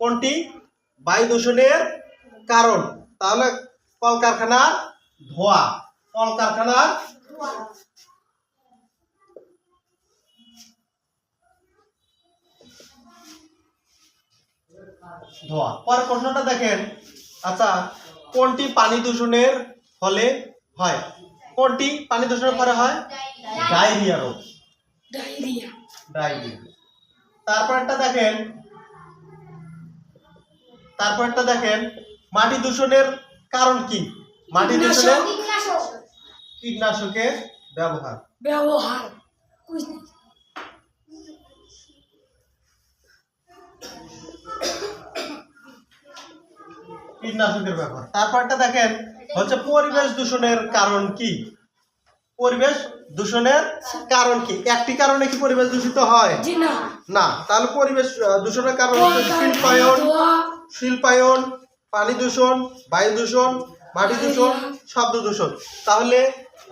কোনটি? বায়ু দূষণের কারণ। তাহলে কলকারখানার ধোঁয়া। কলকারখানার ধোঁয়া। পরের প্রশ্নটা দেখেন। আচ্ছা কোনটি পানি দূষণের ফলে হয়? কোনটি পানি দূষণের ফলে হয়? ডায়রিয়া রোগ। ডায়রিয়া। ডায়রিয়া। তারপরটা দেখেন। তারপরটা দেখেন মাটি দূষণের কারণ কি? মাটি দূষণের কীটনাশকের ব্যবহার। ব্যবহার। কীটনাশকের ব্যবহার। তারপরটা দেখেন হচ্ছে পরিবেশ দূষণের কারণ কি? পরিবেশ দূষণের কারণ কি? একটি কারণে কি পরিবেশ দূষিত হয়? না। তাহলে পরিবেশ দূষণের কারণ হচ্ছে শিল্পায়ন শিল্পায়ন, পানি দূষণ, বায়ু দূষণ, মাটি দূষণ, শব্দ দূষণ। তাহলে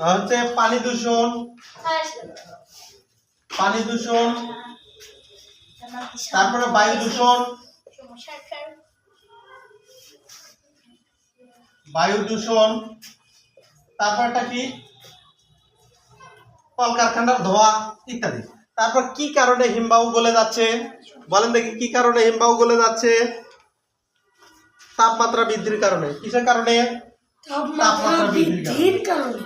হচ্ছে পানি দূষণ পানি দূষণ, তারপরে বায়ু দূষণ বায়ু দূষণ তারপরটা কি? কলকারখানার ধোঁয়া, ইত্যাদি। তারপর কি কারণে হিমবাহ গলে যাচ্ছে? বলেন দেখি, কি কারণে হিমবাহ গলে যাচ্ছে? তাপমাত্রা বৃদ্ধির কারণে। কিসের কারণে? তাপমাত্রা বৃদ্ধির কারণে।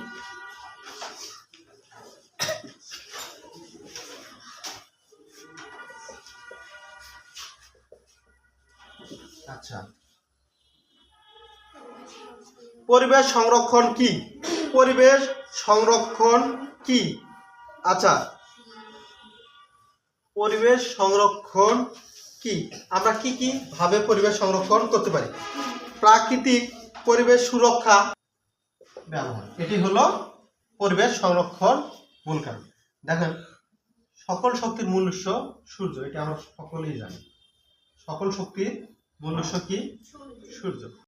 আচ্ছা। পরিবেশ সংরক্ষণ কি? পরিবেশ সংরক্ষণ কি? আচ্ছা। পরিবেশ সংরক্ষণ কি? আমরা কি কি ভাবে পরিবেশ সংরক্ষণ করতে পারি? প্রাকৃতিক পরিবেশ সুরক্ষা ব্যবহার। এটি হলো পরিবেশ সংরক্ষণ মূল কারণ। দেখেন, সকল শক্তির মূল উৎস সূর্য, এটা আমরা সকলেই জানি। সকল শক্তির মূল উৎস কি? সূর্য।